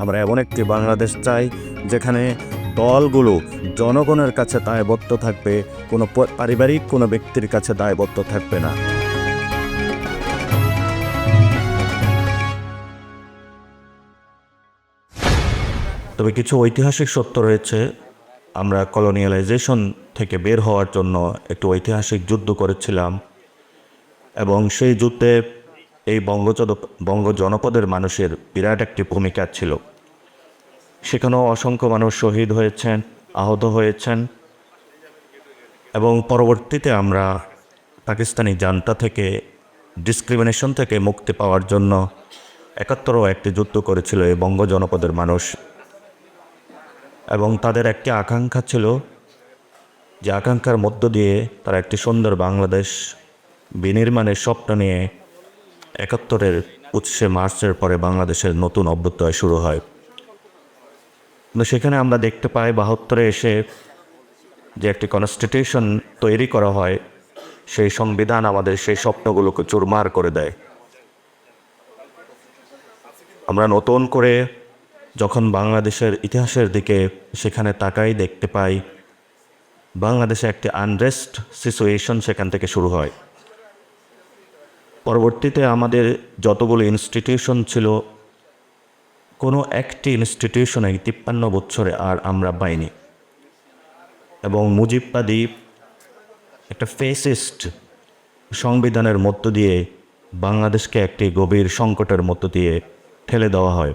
আমরা এমন একটি বাংলাদেশ চাই যেখানে দলগুলো জনগণের কাছে দায়বদ্ধ থাকবে, কোনো পারিবারিক কোনো ব্যক্তির কাছে দায়বদ্ধ থাকবে না। তবে কিছু ঐতিহাসিক সত্য রয়েছে। আমরা কলোনিয়ালাইজেশন থেকে বের হওয়ার জন্য একটু ঐতিহাসিক যুদ্ধ করেছিলাম এবং সেই যুদ্ধে এই বঙ্গজদ বঙ্গ জনপদের মানুষের বিরাট একটি ভূমিকা ছিল। সেখানেও অসংখ্য মানুষ শহীদ হয়েছেন, আহত হয়েছেন এবং পরবর্তীতে আমরা পাকিস্তানি জান্তা থেকে ডিসক্রিমিনেশন থেকে মুক্তি পাওয়ার জন্য একাত্তরও একটি যুদ্ধ করেছিল এই বঙ্গ জনপদের মানুষ। এবং তাদের একটি আকাঙ্ক্ষা ছিল যে আকাঙ্ক্ষার মধ্য দিয়ে তারা একটি সুন্দর বাংলাদেশ বিনির্মাণের স্বপ্ন নিয়ে একাত্তরের উৎসে মার্চের পরে বাংলাদেশের নতুন অভ্যুদয় শুরু হয়। সেখানে আমরা দেখতে পাই বাহাত্তরে এসে যে একটি কনস্টিটিউশন তৈরি করা হয়, সেই সংবিধান আমাদের সেই স্বপ্নগুলোকে চুরমার করে দেয়। আমরা নতুন করে যখন বাংলাদেশের ইতিহাসের দিকে সেখানে তাকাই, দেখতে পাই বাংলাদেশে একটি আনরেস্ট সিচুয়েশন সেখান থেকে শুরু হয়। পরবর্তীতে আমাদের যতগুলো ইনস্টিটিউশন ছিল কোনো একটি ইনস্টিটিউশনে তিপ্পান্ন বছরে আর আমরা পাইনি। এবং মুজিববাদী একটা ফেসিস্ট সংবিধানের মধ্য দিয়ে বাংলাদেশকে একটি গভীর সংকটের মধ্য দিয়ে ঠেলে দেওয়া হয়।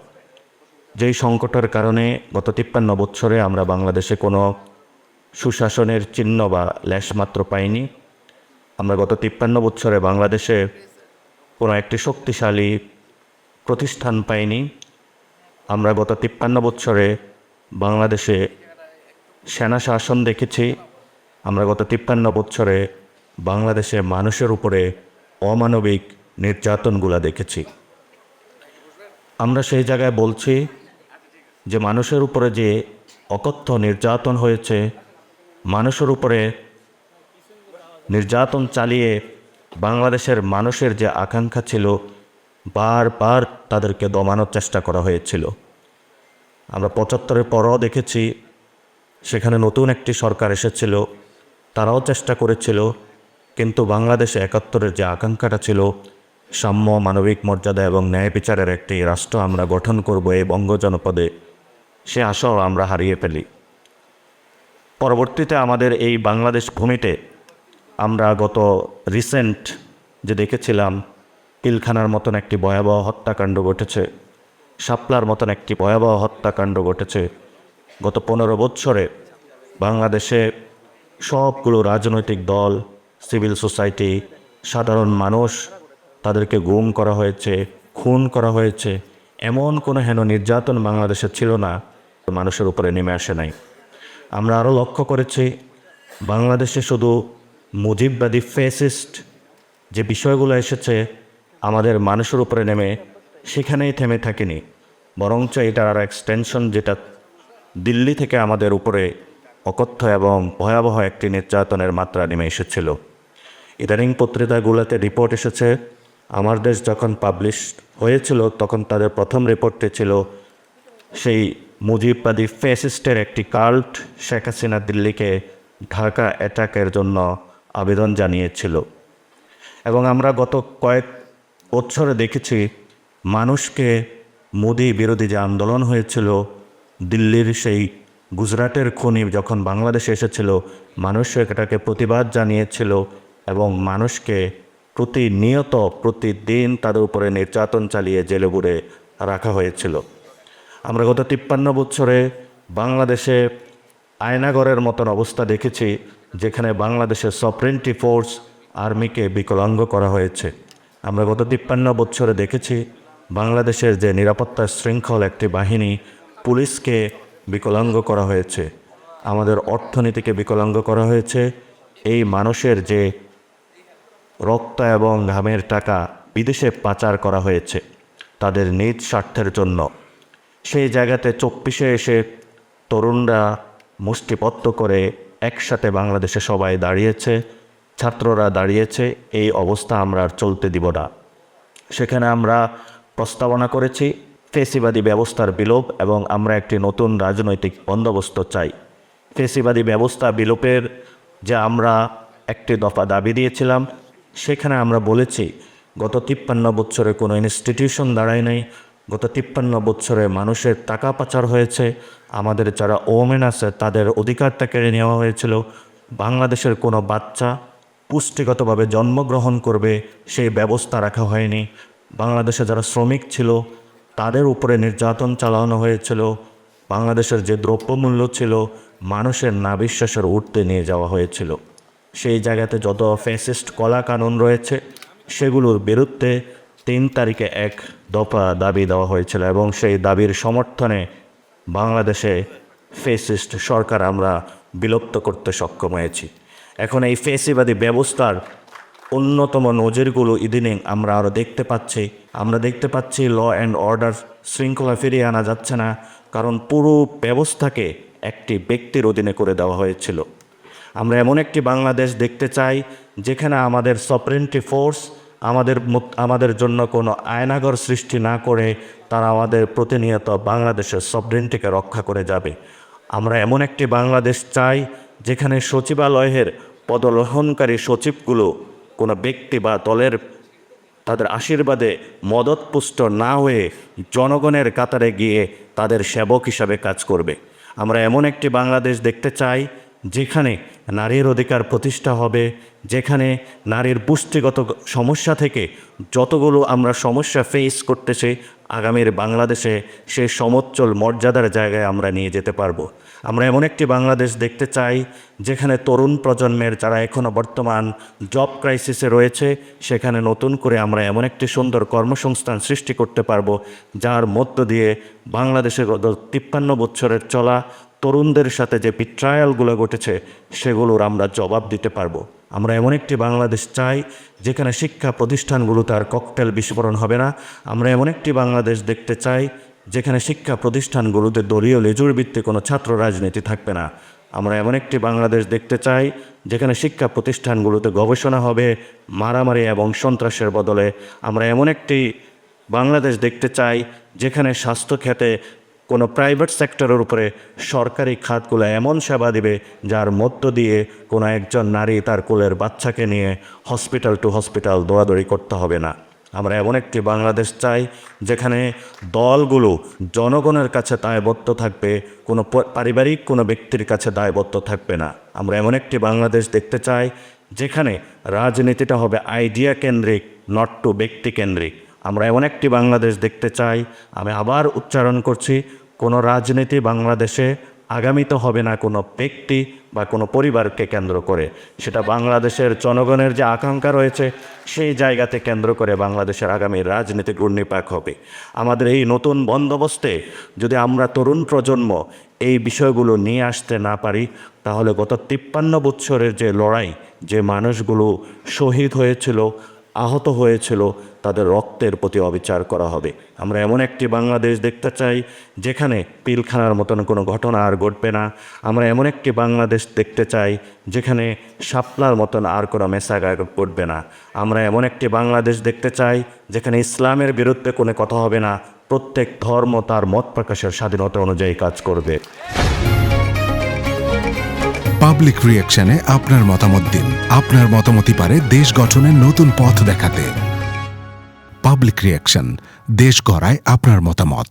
যেই সংকটের কারণে গত তিপ্পান্ন বছরে আমরা বাংলাদেশে কোনো সুশাসনের চিহ্ন বা লেশমাত্র পাইনি। আমরা গত তিপ্পান্ন বছরে বাংলাদেশে কোনো একটি শক্তিশালী প্রতিষ্ঠান পাইনি। আমরা গত তিপ্পান্ন বছরে বাংলাদেশে সেনা শাসন দেখেছি। আমরা গত তিপ্পান্ন বছরে বাংলাদেশে মানুষের উপরে অমানবিক নির্যাতনগুলো দেখেছি। আমরা সেই জায়গায় বলছি যে মানুষের উপরে যে অকথ্য নির্যাতন হয়েছে, মানুষের উপরে নির্যাতন চালিয়ে বাংলাদেশের মানুষের যে আকাঙ্ক্ষা ছিল, বারবার তাদেরকে দমানোর চেষ্টা করা হয়েছিল। আমরা পঁচাত্তরের পরও দেখেছি, সেখানে নতুন একটি সরকার এসেছিল, তারাও চেষ্টা করেছিল, কিন্তু বাংলাদেশে একাত্তরের যে আকাঙ্ক্ষাটা ছিল, সাম্য, মানবিক মর্যাদা এবং ন্যায় বিচারের একটি রাষ্ট্র আমরা গঠন করব এই বঙ্গ জনপদে সে আশাও আমরা হারিয়ে ফেলি। পরবর্তীতে আমাদের এই বাংলাদেশ ভূমিতে আমরা গত রিসেন্ট যে দেখেছিলাম, পিলখানার মতন একটি ভয়াবহ হত্যাকাণ্ড ঘটেছে। শাপলার মতন একটি ভয়াবহ হত্যাকাণ্ড ঘটেছে। গত পনেরো বৎসরে বাংলাদেশে সবগুলো রাজনৈতিক দল, সিভিল সোসাইটি, সাধারণ মানুষ তাদেরকে গুম করা হয়েছে, খুন করা হয়েছে। এমন কোনো হেন নির্যাতন বাংলাদেশে ছিল না। মানুষের উপরে নেমে আসে নাই। আমরা আরও লক্ষ্য করেছি, বাংলাদেশে শুধু মুজিববাদী ফেসিস্ট যে বিষয়গুলো এসেছে, আমাদের মানুষের উপরে নেমে সেখানেই থেমে থাকেনি। বরঞ্চ এটার আরও এক্সটেনশন যেটা দিল্লি থেকে আমাদের উপরে অকথ্য এবং ভয়াবহ একটি নির্যাতনের মাত্রা নেমে এসেছিল। ইদানিং পত্রিকাগুলোতে রিপোর্ট এসেছে, আমার দেশ যখন পাবলিশ হয়েছিল, তখন তাদের প্রথম রিপোর্টটি ছিল সেই মুজিববাদী ফেসিস্টের একটি কাল্ট শেখ হাসিনা দিল্লিকে ঢাকা অ্যাটাকের জন্য আবেদন জানিয়েছিল। এবং আমরা গত কয়েক বছরে দেখেছি মানুষকে মোদি বিরোধী যে আন্দোলন হয়েছিল, দিল্লির সেই গুজরাটের খনি যখন বাংলাদেশে এসেছিল, মানুষ এটাকে প্রতিবাদ জানিয়েছিল এবং মানুষকে প্রতিনিয়ত প্রতিদিন তাদের উপরে নির্যাতন চালিয়ে জেলে বুড়ে রাখা হয়েছিল। আমরা গত তিপ্পান্ন বছরে বাংলাদেশে আয়নাগরের মতন অবস্থা দেখেছি, যেখানে বাংলাদেশের সফরেন্টি ফোর্স আর্মিকে বিকলাঙ্গ করা হয়েছে। আমরা গত তিপ্পান্ন বছরে দেখেছি বাংলাদেশের যে নিরাপত্তা শৃঙ্খল একটি বাহিনী পুলিশকে বিকলাঙ্গ করা হয়েছে। আমাদের অর্থনীতিকে বিকলাঙ্গ করা হয়েছে। এই মানুষের যে রক্ত এবং ঘামের টাকা বিদেশে পাচার করা হয়েছে, তাদের নিজ স্বার্থের জন্য। সেই জায়গাতে চব্বিশে এসে তরুণরা মুষ্টিপত্ত করে একসাথে বাংলাদেশে সবাই দাঁড়িয়েছে, ছাত্ররা দাঁড়িয়েছে, এই অবস্থা আমরা আর চলতে দিব না। সেখানে আমরা প্রস্তাবনা করেছি। ফেসিবাদী ব্যবস্থার বিলোপ এবং আমরা একটি নতুন রাজনৈতিক বন্দোবস্ত চাই। ফেসিবাদী ব্যবস্থা বিলোপের যে আমরা একটি দফা দাবি দিয়েছিলাম, সেখানে আমরা বলেছি, গত তিপ্পান্ন বছরে কোনো ইনস্টিটিউশন দাঁড়ায় নাই, গত তিপ্পান্ন বছরে মানুষের টাকা পাচার হয়েছে, আমাদের যারা ওমেন আছে তাদের অধিকারটা কেড়ে নেওয়া হয়েছিল, বাংলাদেশের কোনো বাচ্চা পুষ্টিগতভাবে জন্মগ্রহণ করবে, সেই ব্যবস্থা রাখা হয়নি বাংলাদেশে যারা শ্রমিক ছিল, তাদের উপরে নির্যাতন চালানো হয়েছিল। বাংলাদেশের যে দ্রব্যমূল্য ছিল, মানুষের না বিশ্বাসের উঠতে নিয়ে যাওয়া হয়েছিল। সেই জায়গাতে যত ফ্যাসিস্ট কলা কানুন রয়েছে, সেগুলোর বিরুদ্ধে তিন তারিখে এক দফা দাবি দেওয়া হয়েছিল এবং সেই দাবির সমর্থনে বাংলাদেশে ফেসিস্ট সরকার আমরা বিলুপ্ত করতে সক্ষম হয়েছি। এখন এই ফেসিবাদী ব্যবস্থার অন্যতম নজিরগুলো ইদানিং আমরা আরও দেখতে পাচ্ছি। আমরা দেখতে পাচ্ছি ল অ্যান্ড অর্ডার শৃঙ্খলা ফিরিয়ে আনা যাচ্ছে না, কারণ পুরো ব্যবস্থাকে একটি ব্যক্তির অধীনে করে দেওয়া হয়েছিল। আমরা এমন একটি বাংলাদেশ দেখতে চাই, যেখানে আমাদের সপারেন্টি ফোর্স আমাদের আমাদের জন্য কোনো আয়নাগর সৃষ্টি না করে তারা আমাদের প্রতিনিয়ত বাংলাদেশের সবরেন্টিকে রক্ষা করে যাবে। আমরা এমন একটি বাংলাদেশ চাই, যেখানে সচিবালয়ের পদলোহনকারী সচিবগুলো কোনো ব্যক্তি বা দলের তাদের আশীর্বাদে মদতপুষ্ট না হয়ে জনগণের কাতারে গিয়ে তাদের সেবক হিসাবে কাজ করবে। আমরা এমন একটি বাংলাদেশ দেখতে চাই, যেখানে নারীর অধিকার প্রতিষ্ঠা হবে, যেখানে নারীর পুষ্টিগত সমস্যা থেকে যতগুলো আমরা সমস্যা ফেস করতেছি, আগামীর বাংলাদেশে সে সমচ্চল মর্যাদার জায়গায় আমরা নিয়ে যেতে পারব। আমরা এমন একটি বাংলাদেশ দেখতে চাই, যেখানে তরুণ প্রজন্মের যারা এখনও বর্তমান জব ক্রাইসিসে রয়েছে, সেখানে নতুন করে আমরা এমন একটি সুন্দর কর্মসংস্থান সৃষ্টি করতে পারব, যার মধ্য দিয়ে বাংলাদেশে গত তিপ্পান্ন বছরের চলা তরুণদের সাথে যে বিট্রায়ালগুলো ঘটেছে সেগুলোর আমরা জবাব দিতে পারব। আমরা এমন একটি বাংলাদেশ চাই, যেখানে শিক্ষা প্রতিষ্ঠানগুলোতে আর ককটেল বিস্ফোরণ হবে না। আমরা এমন একটি বাংলাদেশ দেখতে চাই, যেখানে শিক্ষা প্রতিষ্ঠানগুলোতে দলীয় লেজুর কোনো ছাত্র রাজনীতি থাকবে না। আমরা এমন একটি বাংলাদেশ দেখতে চাই, যেখানে শিক্ষা প্রতিষ্ঠানগুলোতে গবেষণা হবে, মারামারি এবং সন্ত্রাসের বদলে। আমরা এমন একটি বাংলাদেশ দেখতে চাই, যেখানে স্বাস্থ্য কোনো প্রাইভেট সেক্টরের উপরে সরকারি খাতগুলো এমন সেবা দিবে যার মধ্য দিয়ে কোনো একজন নারী তার কোলের বাচ্চাকে নিয়ে হসপিটাল টু হসপিটাল দৌড়াদৌড়ি করতে হবে না। আমরা এমন একটি বাংলাদেশ চাই যেখানে দলগুলো জনগণের কাছে দায়বদ্ধ থাকবে, কোনো পারিবারিক কোনো ব্যক্তির কাছে দায়বদ্ধ থাকবে না। আমরা এমন একটি বাংলাদেশ দেখতে চাই যেখানে রাজনীতিটা হবে আইডিয়া কেন্দ্রিক নট টু ব্যক্তি কেন্দ্রিক আমরা এমন একটি বাংলাদেশ দেখতে চাই, আমি আবার উচ্চারণ করছি, কোনো রাজনীতি বাংলাদেশে আগামীতে হবে না কোনো ব্যক্তি বা কোনো পরিবারকে কেন্দ্র করে। সেটা বাংলাদেশের জনগণের যে আকাঙ্ক্ষা রয়েছে, সেই জায়গাতে কেন্দ্র করে বাংলাদেশের আগামী রাজনীতি ঘূর্ণিপাক হবে। আমাদের এই নতুন বন্দোবস্তে যদি আমরা তরুণ প্রজন্ম এই বিষয়গুলো নিয়ে আসতে না পারি, তাহলে গত তিপ্পান্ন বৎসরের যে লড়াই, যে মানুষগুলো শহীদ হয়েছিল, আহত হয়েছিল তাদের রক্তের প্রতি অবিচার করা হবে। আমরা এমন একটি বাংলাদেশ দেখতে চাই, যেখানে পিলখানার মতন কোনো ঘটনা আর ঘটবে না। আমরা এমন একটি বাংলাদেশ দেখতে চাই, যেখানে শাপলার মতন আর কোনো মেসাগা ঘটবে না। আমরা এমন একটি বাংলাদেশ দেখতে চাই, যেখানে ইসলামের বিরুদ্ধে কোনো কথা হবে না। প্রত্যেক ধর্ম তার মত প্রকাশের স্বাধীনতা অনুযায়ী কাজ করবে। পাবলিক রিয়াকশনে আপনার মতামত দিন। আপনার মতামতই পারে দেশ গঠনের নতুন পথ দেখাতে। পাবলিক রিয়াকশন দেশ গড়ায় আপনার মতামত।